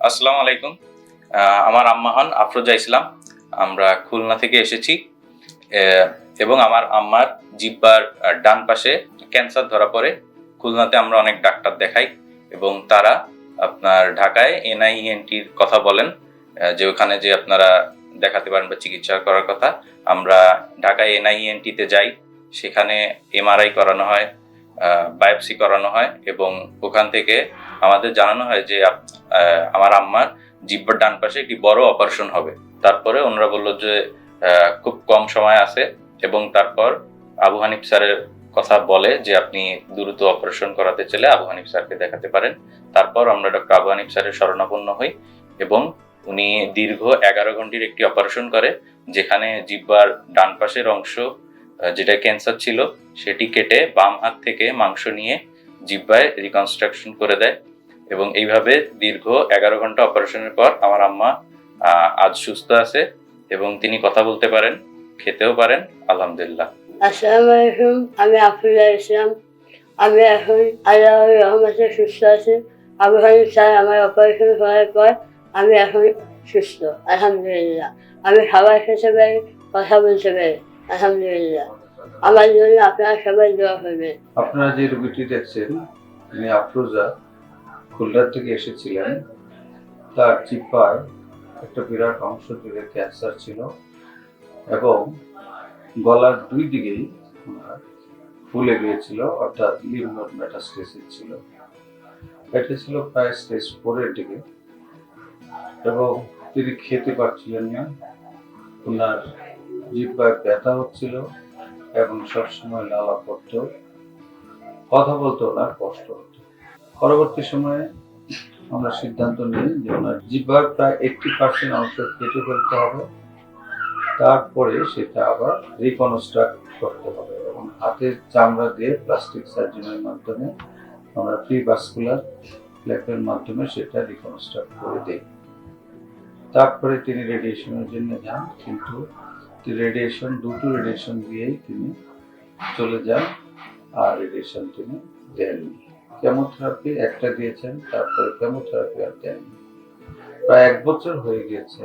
আসসালামু আলাইকুম। আমার আম্মা হন আফরোজা ইসলাম। আমরা খুলনা থেকে এসেছি। এবং আমার আম্মার জিব্বার ডান পাশে ক্যান্সার ধরা পড়ে। খুলনাতে আমরা অনেক ডাক্তার দেখাই এবং তারা আপনার ঢাকায় এনআইএনটির কথা বলেন যে ওখানে যে আপনারা দেখাতে পারেন বা চিকিৎসা করার কথা। আমরা ঢাকায় এনআইএনটিতে যাই, সেখানে এমআরআই করানো হয় বায়োপসি করানো হয় এবং ওখান থেকে আমাদের জানানো হয় যে আমার আম্মার জিব্বার ডান পাশে একটি বড় অপারেশন হবে। তারপরে ওনারা বলল যে খুব কম সময় আছে এবং তারপর আবু হানিফ স্যারের কথা বলে যে, আপনি দ্রুত অপারেশন করাতে চাইলে আবু হানিফ স্যারকে দেখাতে পারেন। তারপর আমরা ডক্টর আবু হানিফ স্যারের শরণাপন্ন হই এবং উনি দীর্ঘ এগারো ঘন্টির একটি অপারেশন করে, যেখানে জিব্বার ডান পাশের অংশ যেটা ক্যান্সার ছিল, সেটি কেটে বাম হাত থেকে মাংস নিয়ে জিব্বায় রিকনস্ট্রাকশন করে দেয়। এবং এইভাবে দীর্ঘ এগারো ঘণ্টা অপারেশনের পর আমার আম্মা আহ, আজ সুস্থ আছে এবং তিনি কথা বলতে পারেন খেতেও পারেন আলহামদুলিল্লাহ। আসসালামু আলাইকুম আমি আফরুল্লাহ ইসলাম। আমি এখন রহমতে সুস্থ আছি। হানিফ স্যার আমার অপারেশন করার পর আমি এখন সুস্থ আলহামদুলিল্লাহ। আমি খাবার খেতে পারি কথা বলতে পারি আলহামদুলিল্লাহ। আমার জন্য আপনারা সবাই দোয়া করবেন। আপনারা যে রোগীটি দেখছেন তিনি আফরোজা খুলনার থেকে এসেছিলেন। তার জিব্বায় একটা বিরাট অংশ জুড়ে ক্যান্সার ছিল এবং গলার দুই দিকেই ওনার ফুলে গিয়েছিল, অর্থাৎ লিম্ব মেটাস্টেসিস ছিল। এটা ছিল প্রায় স্টেজ ফোরের দিকে এবং তিনি খেতে পারছিলেন না। ওনার জিব্বায় ব্যথা হচ্ছিল এবং সবসময় লালা পড়তো কথা বলতে ওনার কষ্ট হতো। পরবর্তী সময়ে আমরা সিদ্ধান্ত নিই যে ওনার জিব্বার প্রায় এইটটি পার্সেন্ট অংশ কেটে ফেলতে হবে। তারপরে সেটা আবার রিকনস্ট্রাক্ট করতে হবে এবং হাতের চামড়া দিয়ে প্লাস্টিক সার্জনের মাধ্যমে আমরা প্রি ভাস্কুলার প্লেটের মাধ্যমে সেটা রিকনস্ট্রাক্ট করে দিই। তারপরে তিনি রেডিয়েশনের জন্য যান, কিন্তু রেডিয়েশন দুটো রেডিয়েশন দিয়েই তিনি চলে যান, আর রেডিয়েশন তিনি দেননি। কেমোথেরাপি একটা দিয়েছেন, তারপরে কেমোথেরাপি আর দেননি প্রায় এক বছর হয়ে গিয়েছে,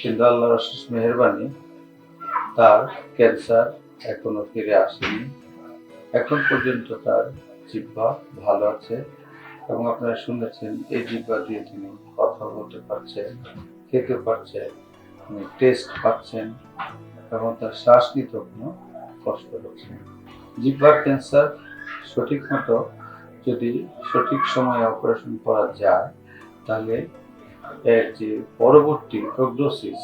কিন্তু আল্লাহর অশেষ মেহরবানি, তার ক্যান্সার এখনও ফিরে আসেনি এখন পর্যন্ত তার জিহ্বা ভালো আছে এবং আপনারা শুনেছেন, এই জিহ্বা দিয়ে তিনি কথা বলতে পারছেন, খেতে পারছেন টেস্ট পাচ্ছেন এবং তার শ্বাস নিতে কোনো কষ্ট হচ্ছে। জিহ্বার ক্যান্সার সঠিক মতো যদি সঠিক সময়ে অপারেশন করা যায়, তাহলে এর যে পরবর্তী প্রোগনোসিস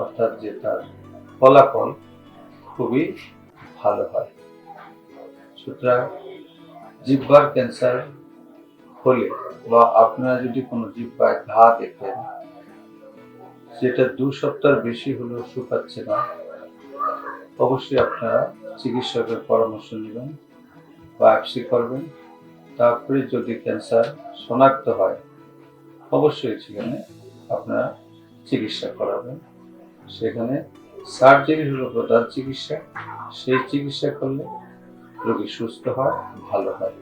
অর্থাৎ যে তার ফলাফল, খুবই ভালো হয়। সুতরাং জিহ্বার ক্যান্সার হলে বা আপনারা যদি কোনো জিহ্বায় ঘা দেখেন যেটা দু সপ্তাহ বেশি হলেও শুকাচ্ছে না। অবশ্যই আপনারা চিকিৎসকের পরামর্শ নেবেন, বায়োপসি করবেন। তারপরে যদি ক্যান্সার শনাক্ত হয়, অবশ্যই সেখানে আপনারা চিকিৎসা করাবেন। সেখানে সার্জারি হলো প্রধান চিকিৎসা। সেই চিকিৎসা করলে রোগী সুস্থ হয়, ভালো হয়।